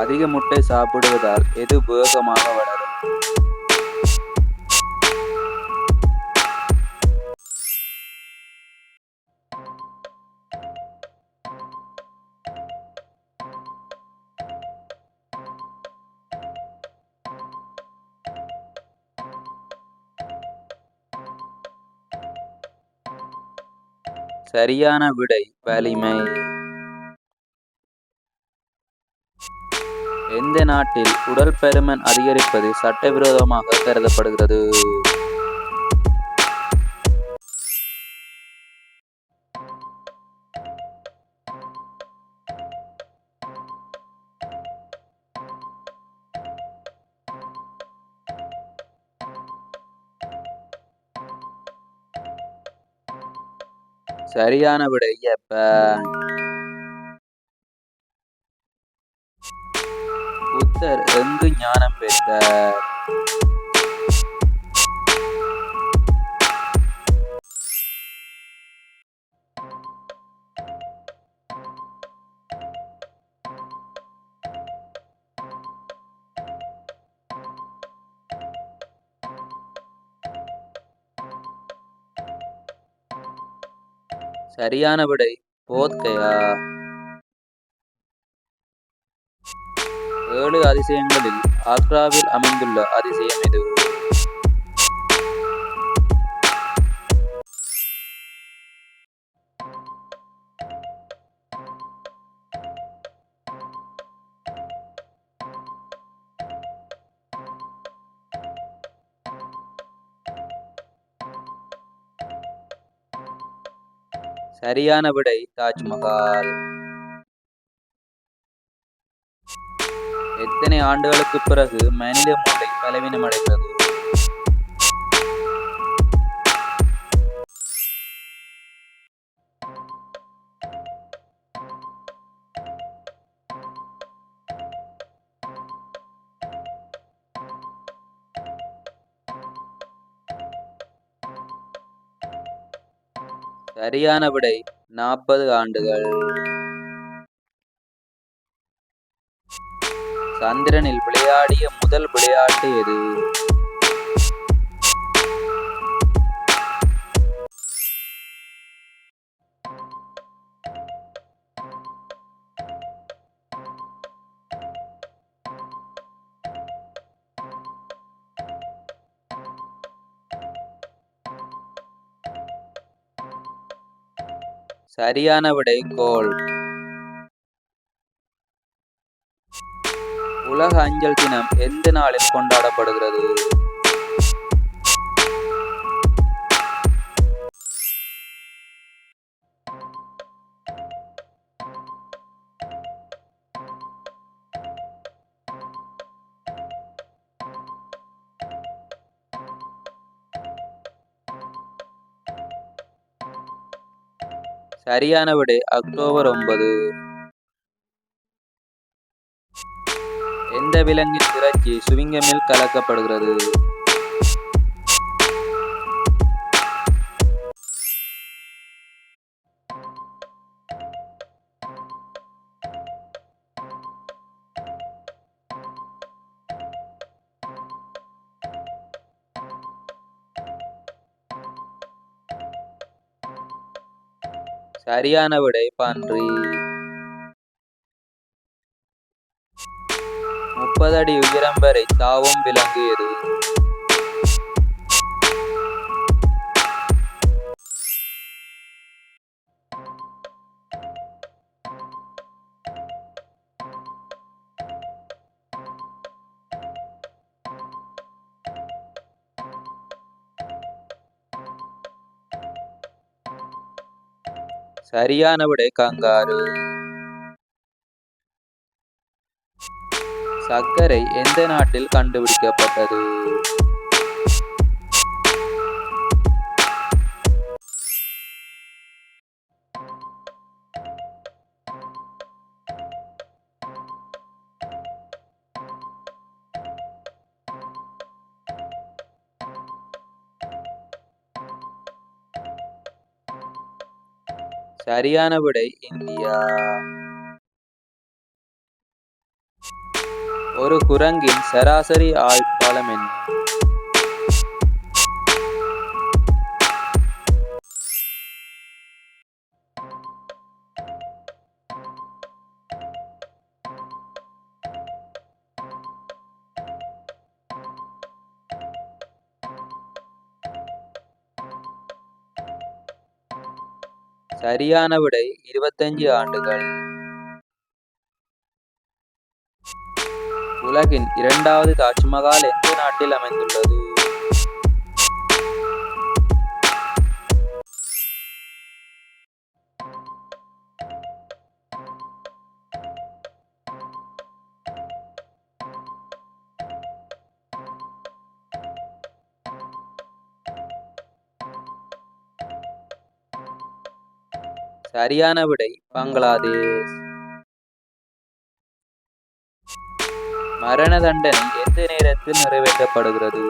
அதிக முட்டை சாப்பிடுவதால் எது வேகமாக வளரும்? சரியான விடை வலிமை. எந்த நாட்டில் உடல் பருமன் அதிகரிப்பது சட்டவிரோதமாக கருதப்படுகிறது. சரியான விடை எப்ப? புத்தர் எங்கு ஞானம் பெற்றார் சரியான விடை போத்கயா ஏழு அதிசயங்களில் ஆக்ராவில் அமைந்துள்ள அதிசயம் இது சரியான விடை தாஜ்மஹால். எத்தனை ஆண்டுகளுக்கு பிறகு மனித மூளை அடைந்தது சரியான விடை நாற்பது ஆண்டுகள். சந்திரனில் விளையாடிய முதல் விளையாட்டு எது? சரியான விடை கோல். உலக அஞ்சல் தினம் எந்த நாளில் கொண்டாடப்படுகிறது? சரியான விடை அக்டோபர் ஒன்பது. எந்த விலங்கின் இறைச்சி சுவிங்கமில் கலக்கப்படுகிறது. சரியான விடை பன்றி. முப்பது அடி உயரம் வரை தாவும் விளங்கியது. சரியான விடை கங்காரு. சர்க்கரை எந்த நாட்டில் கண்டுபிடிக்கப்பட்டது? சரியான விடை இந்தியா. ஒரு குரங்கின் சராசரி ஆயுட்காலம் என்ன? சரியான விடை இருபத்தஞ்சு ஆண்டுகள். உலகின் இரண்டாவது தாஜ்மஹால் எந்த நாட்டில் அமைந்துள்ளது? சரியான விடை பங்களாதேஷ். மரண தண்டனை எந்த நேரத்தில் நிறைவேற்றப்படுகிறது?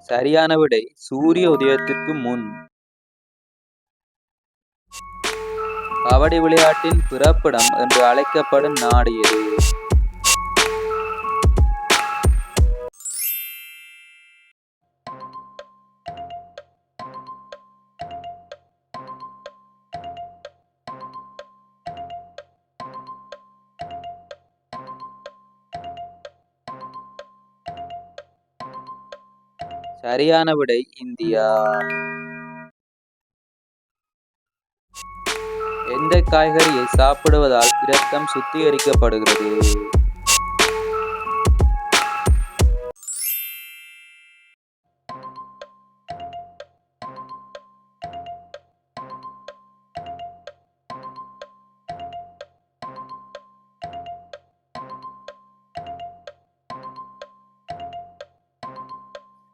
சரியான விடை சூரிய உதயத்திற்கு முன். கபடி விளையாட்டின் பிறப்பிடம் என்று அழைக்கப்படும் நாடு எது? சரியான விடை இந்தியா. இந்த காய்கறியை சாப்பிடுவதால் இரத்தம் சுத்திகரிக்கப்படுகிறது.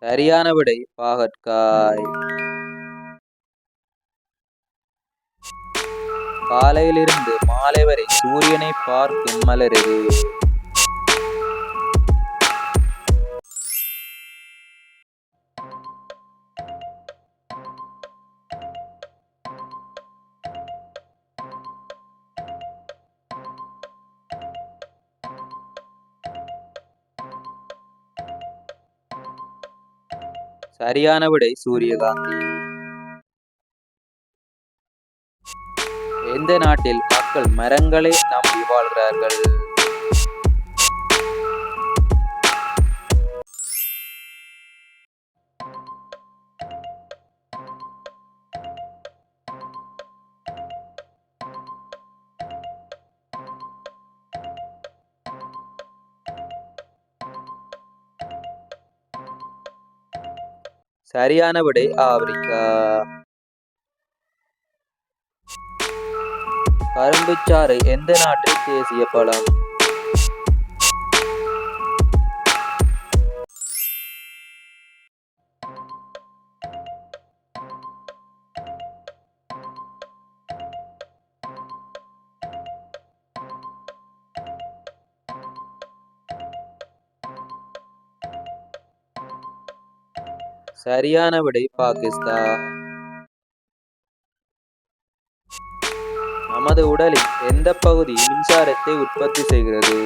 சரியான விடை பாகற்காய். காலையிலிருந்து மாலை வரை சூரியனை பார்க்கும் மலரது சரியான விடை சூரியகாந்தி. நாட்டில் மக்கள் மரங்களை நம்பி வாழ்கிறார்கள். சரியான விடை ஆப்பிரிக்கா. கரும்புச்சாறு எந்த நாட்டில் தேசிய பழம்? சரியான விடை பாகிஸ்தான். நமது உடலின் எந்த பகுதி மின்சாரத்தை உற்பத்தி செய்கிறது?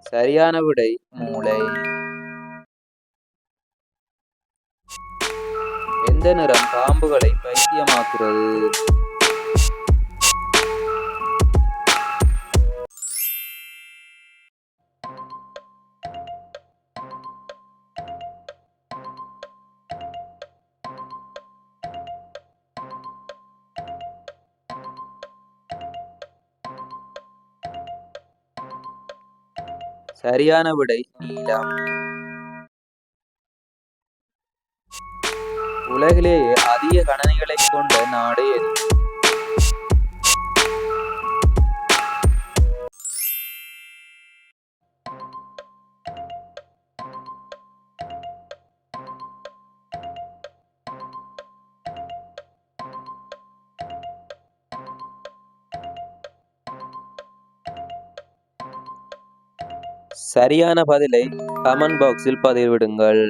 சரியான விடை மூளை. நிறம் பாம்புகளை பைத்தியமாக்குறது? சரியான விடை நீலம். உலகிலேயே அதிக கணனிகளை கொண்ட நாடு எது? சரியான பதிலை கமெண்ட் பாக்ஸில் பதிவிடுங்கள்.